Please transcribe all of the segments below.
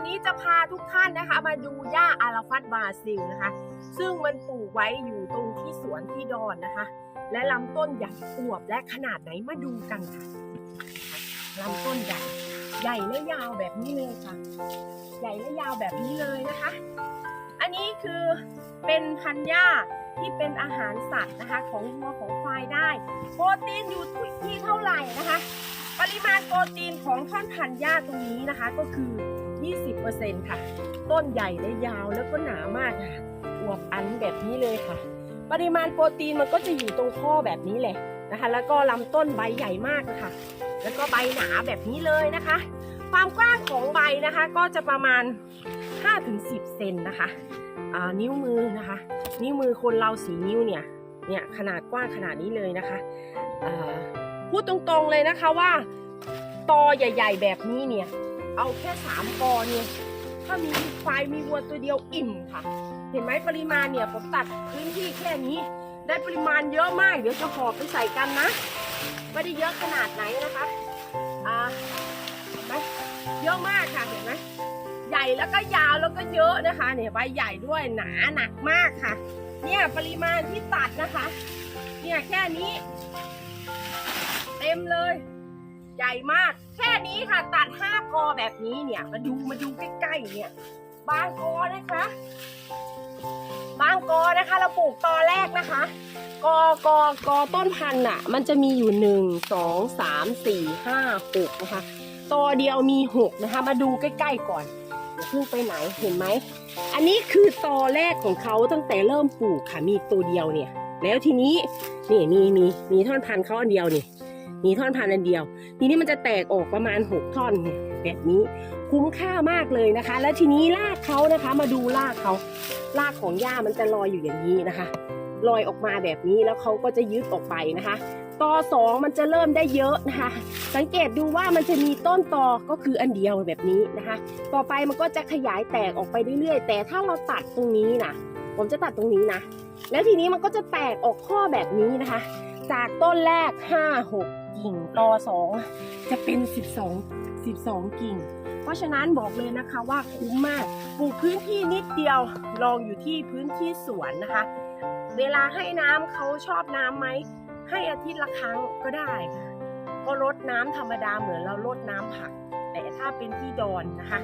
วันนี้จะพาทุกท่านนะคะ มาดูหญ้าอาราฟัตบราซิลนะคะ ซึ่งมันปลูกไว้อยู่ตรงที่สวนที่ดอนนะคะ และลำต้นใหญ่อวบและขนาดไหนมาดูกันค่ะลำต้นใหญ่ ใหญ่และยาวแบบนี้เลยค่ะ ใหญ่และยาวแบบนี้เลยนะคะ อันนี้คือเป็นพันธุ์หญ้าที่เป็นอาหารสัตว์นะคะ ของวัวของควายได้ โปรตีนอยู่ที่เท่าไหร่นะคะ ปริมาณโปรตีนของท่อนพันธุ์หญ้าตรงนี้นะคะก็คือ 20%ค่ะ ต้นใหญ่และยาวแล้วก็หนามากค่ะอวบอันแบบนี้เลยค่ะ ปริมาณโปรตีนมันก็จะอยู่ตรงข้อแบบนี้แหละนะคะ แล้วก็ลำต้นใบใหญ่มากนะคะแล้วก็ใบหนาแบบนี้เลยนะคะ ความกว้างของใบนะคะก็จะประมาณ 5-10 เซนนะคะนิ้วมือนะคะ นิ้วมือคนเราสีนิ้วเนี่ยเนี่ยขนาดกว้างขนาดนี้เลยนะคะพูดตรงๆเลยนะคะว่าตอใหญ่ ๆ แบบนี้เนี่ย เอาแค่สามกอเนี่ยถ้ามีควายมีวัวตัวเดียวอิ่มค่ะ เห็นไหมปริมาณเนี่ยผมตัดพื้นที่แค่นี้ ได้ปริมาณเยอะมาก เดี๋ยวจะหอบไปใส่กันนะไม่ได้เยอะขนาดไหนนะคะอ่าเห็นไหมเยอะมากค่ะเห็นไหมใหญ่แล้วก็ยาวแล้วก็เยอะนะคะ เนี่ยใบใหญ่ด้วยหนาหนักมากค่ะ เนี่ยปริมาณที่ตัดนะคะ เนี่ยแค่นี้ เต็มเลย ใหญ่มาก แค่นี้ค่ะตัดห้ากอแบบนี้เนี่ย มาดูมาดูใกล้ๆเนี่ย บางกอนะคะ บางกอนะคะ เราปลูกตอแรกนะคะ กอกอกอต้นพันธุ์น่ะ มันจะมีอยู่หนึ่งสองสามสี่ห้าหกนะคะตอเดียวมีหกนะคะ มาดูใกล้ๆก่อนอย่าเพิ่งไปไหนเห็นไหม อันนี้คือตอแรกของเขาตั้งแต่เริ่มปลูกค่ะมีตัวเดียวเนี่ย แล้วทีนี้นี่มีมีมีท่อนพันธุ์เขาอันเดียวนี่มีท่อนพันธุ์อันเดียว ทีนี้มันจะแตกออกประมาณหกท่อนเนี่ยแบบนี้คุ้มค่ามากเลยนะคะ แล้วทีนี้รากเขานะคะ มาดูรากเขารากของหญ้ามันจะลอยอยู่อย่างนี้นะคะลอยออกมาแบบนี้แล้วเขาก็จะยึดออกไปนะคะตอสองมันจะเริ่มได้เยอะนะคะ สังเกตดูว่ามันจะมีต้นตอก็คืออันเดียวแบบนี้นะคะ ต่อไปมันก็จะขยายแตกออกไปเรื่อยๆ แต่ถ้าเราตัดตรงนี้นะผมจะตัดตรงนี้นะ แล้วทีนี้มันก็จะแตกออกข้อแบบนี้นะคะ จากต้นแรก 5 6 กิ่งตอ2จะเป็น 12 12 กิ่ง เพราะฉะนั้นบอกเลยนะคะว่าคุ้มมากปลูกพื้นที่นิดเดียวลองอยู่ที่พื้นที่สวนนะคะ เวลาให้น้ำเขาชอบน้ำไหมให้อาทิตย์ละครั้งก็ได้ค่ะก็รดน้ำธรรมดาเหมือนเรารดน้ำผัก แต่ถ้าเป็นที่ดอนนะคะ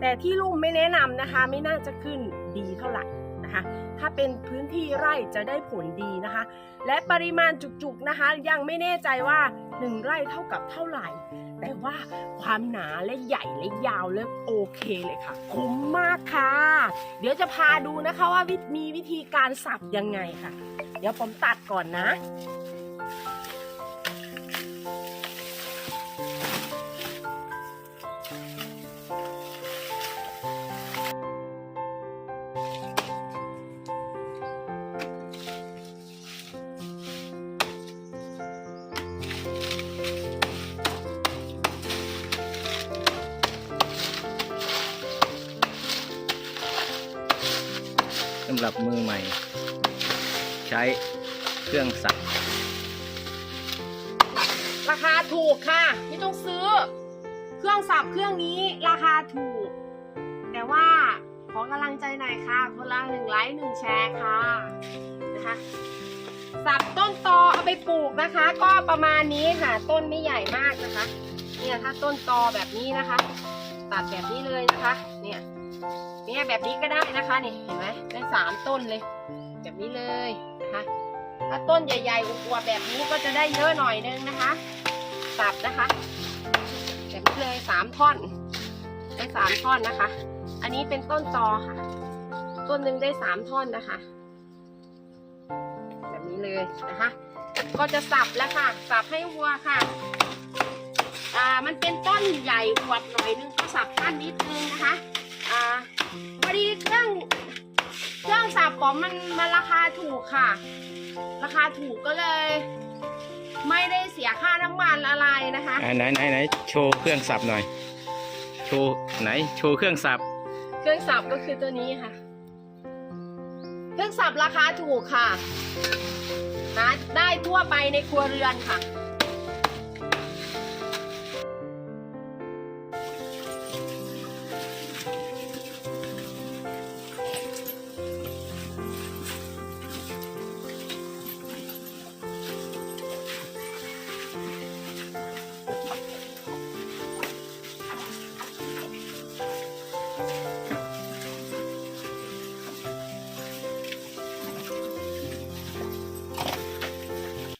แต่ที่ลุ่มไม่แนะนำนะคะ ไม่น่าจะขึ้นดีเท่าไหร่ นะคะ ถ้าเป็นพื้นที่ไร่จะได้ผลดีนะคะ และปริมาณจุกๆนะคะ ยังไม่แน่ใจว่า 1 ไร่เท่ากับเท่าไหร่ แต่ว่าความหนาและใหญ่และยาวและโอเคเลยค่ะ คุ้มมากค่ะ เดี๋ยวจะพาดูนะคะว่ามีวิธีการสับยังไงค่ะ เดี๋ยวผมตัดก่อนนะำหรับมือใหม่ ใช้เครื่องสับราคาถูกค่ะ ไม่ต้องซื้อ เครื่องสับเครื่องนี้ราคาถูก แต่ว่าขอกำลังใจหน่อยค่ะคนละหนึ่งไลค์หนึ่งแชร์ค่ะนะคะสับต้นตอเอาไปปลูกนะคะ ก็ประมาณนี้ค่ะ ต้นไม่ใหญ่มากนะคะ เนี่ยถ้าต้นตอแบบนี้นะคะ ตัดแบบนี้เลยนะคะ เนี่ย เนี่ยแบบนี้ก็ได้นะคะนี่เห็นไหมได้สามต้นเลย แบบนี้เลยนะคะถ้าต้นใหญ่ๆอวบแบบนี้ก็จะได้เยอะหน่อยนึงนะคะสับนะคะแบบนี้เลยสามท่อนได้สามท่อนนะคะ อันนี้เป็นต้นตอค่ะ ต้นหนึ่งได้สามท่อนนะคะ แบบนี้เลยนะคะ ก็จะสับแล้วค่ะสับให้วัวค่ะอ่ามันเป็นต้นใหญ่อวบหน่อยนึงก็สับสั้นนิดนึงนะคะ อ่าพอดีเครื่องเครื่องสับผมมันมันราคาถูกค่ะ ราคาถูกก็เลย ไม่ได้เสียค่าน้ำมันอะไรนะคะ อ่าไหนไหนไหนโชว์เครื่องสับหน่อย โชว์ไหนโชว์เครื่องสับ เครื่องสับก็คือตัวนี้ค่ะ เครื่องสับราคาถูกค่ะหาได้ทั่วไปในครัวเรือนค่ะ